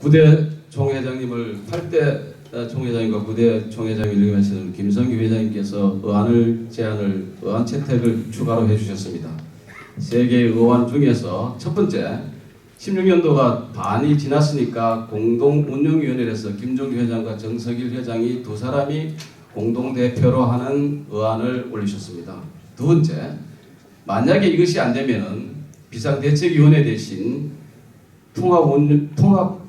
구대 총회장님을 8대 총회장님과 구대 총회장을 역임하시는 김성기 회장님께서 의안을 제안을 의안 채택을 추가로 해주셨습니다. 세 개의 의안 중에서 첫 번째 16년도가 반이 지났으니까 공동운영위원회에서 김종규 회장과 정석일 회장이 두 사람이 공동대표로 하는 의안을 올리셨습니다. 두 번째, 만약에 이것이 안 되면은 비상대책위원회 대신 통합 운 통합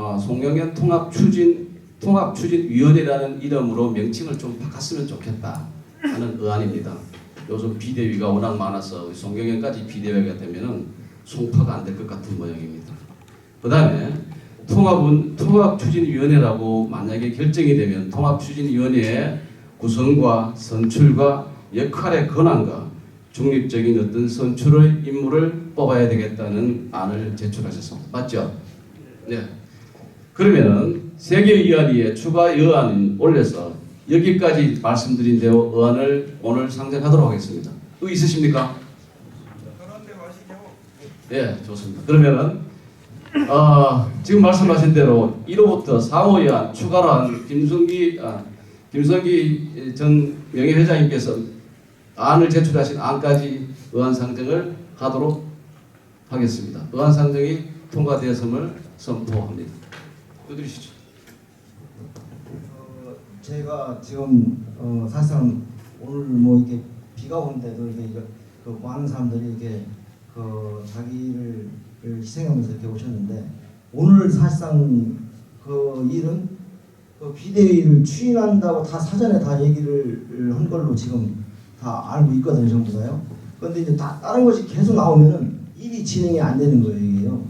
어, 송영현 통합 추진 통합 추진 위원회라는 이름으로 명칭을 좀 바꿨으면 좋겠다 하는 의안입니다. 요즘 비대위가 워낙 많아서 송영현까지 비대위가 되면은 송파가 안 될 것 같은 모양입니다. 그다음에 통합은 통합 추진 위원회라고 만약에 결정이 되면 통합 추진 위원회의 구성과 선출과 역할의 권한과 중립적인 어떤 선출의 인물을 뽑아야 되겠다는 안을 제출하셨습니다. 맞죠? 네. 그러면은 세개 의안위에 추가 의안을 올려서 여기까지 말씀드린 대로 의안을 오늘 상정하도록 하겠습니다. 의 있으십니까? 예, 좋습니다. 그러면은 어, 지금 말씀하신 대로 1호부터 4호 의안 추가로 한 김성기 아, 김성기 전 명예회장님께서 안을 제출하신 안까지 의안 상정을 하도록 하겠습니다. 의안 상정이 통과되었음을 선포합니다. 두드리시죠. 어, 제가 지금 어, 사실상 오늘 뭐 이게 비가 오는데도 이게 그 많은 사람들이 이게 그 자기를 희생하면서 이렇게 오셨는데 오늘 사실상 그 일은 그 비대위를 추인한다고 다 사전에 다 얘기를 한 걸로 지금 다 알고 있거든요 전부 다요. 그런데 이제 다 다른 것이 계속 나오면은 일이 진행이 안 되는 거예요.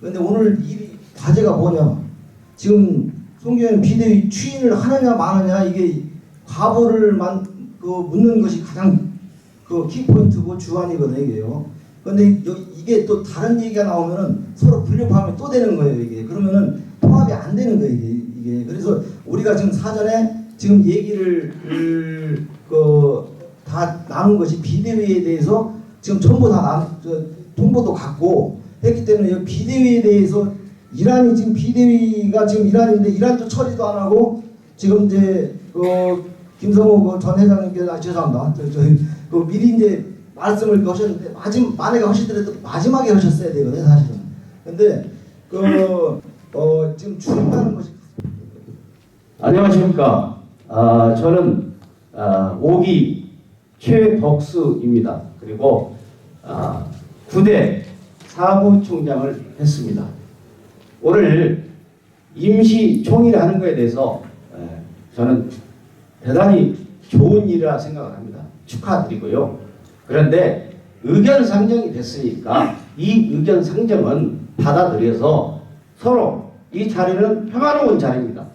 그런데 오늘 일이 과제가 뭐냐? 지금 송교현 비대위 추인을 하느냐 마느냐 이게 과보를 만, 그 묻는 것이 가장 그 키포인트고 주안이거든요 이게요. 근데 여- 이게 또 다른 얘기가 나오면은 서로 분류하면 또 되는 거예요 이게. 그러면은 통합이 안 되는 거예요 이게. 이게. 그래서 우리가 지금 사전에 지금 얘기를 그다 나눈 것이 비대위에 대해서 지금 전부 다 나, 저, 통보도 갔고 했기 때문에 이 비대위에 대해서 이란이 지금 비대위가 지금 이란인데 이란도 처리도 안 하고 지금 이제 그 김성호 그전 회장님께서 아, 죄송합니다. 저, 저희 그 미리 이제 말씀을 하셨는데 마지막 만약에 하시더라도 마지막에 하셨어야 되거든요 사실은. 근데 그 어, 지금 추진하는 것이 안녕하십니까. 아, 저는 아, 5기 최덕수입니다. 그리고 아, 9대 사무총장을 했습니다. 오늘 임시 총회를 하는 것에 대해서 에, 저는 대단히 좋은 일이라 생각을 합니다. 축하드리고요. 그런데 의견 상정이 됐으니까 이 의견 상정은 받아들여서 서로 이 자리는 평화로운 자리입니다.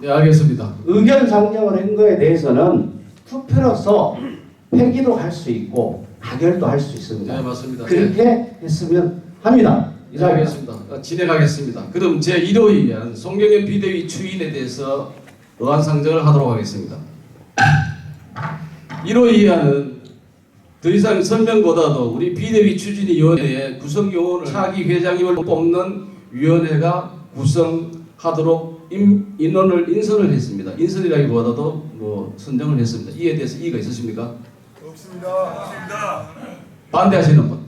네, 알겠습니다. 의견 상정을 한 거에 대해서는 투표로서 폐기도 할 수 있고 가결도 할수 네, 있습니다. 맞습니다. 네. 그렇게 했으면 합니다. 이상하겠습니다. 어, 진행하겠습니다. 그럼 제 1호위원 송경현 비대위 추인에 대해서 의안 상정을 하도록 하겠습니다. 1호위원은 더 이상 설명보다도 우리 비대위 추진위원회의 구성 요원을 차기 회장님을 뽑는 위원회가 구성하도록 임, 인원을 인선을 했습니다. 인선이라기보다도 뭐 선정을 했습니다. 이에 대해서 이의가 있으십니까? 없습니다. 없습니다. 반대하시는 분?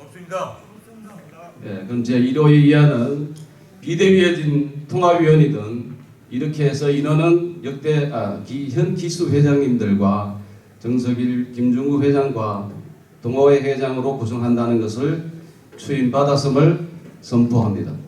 없습니다. 예, 그럼 제 1호의 이하는 비대위해진 통합위원이든 이렇게 해서 인원은 역대 아, 기, 현 기수 회장님들과 정석일, 김중구 회장과 동호회 회장으로 구성한다는 것을 추인받았음을 선포합니다.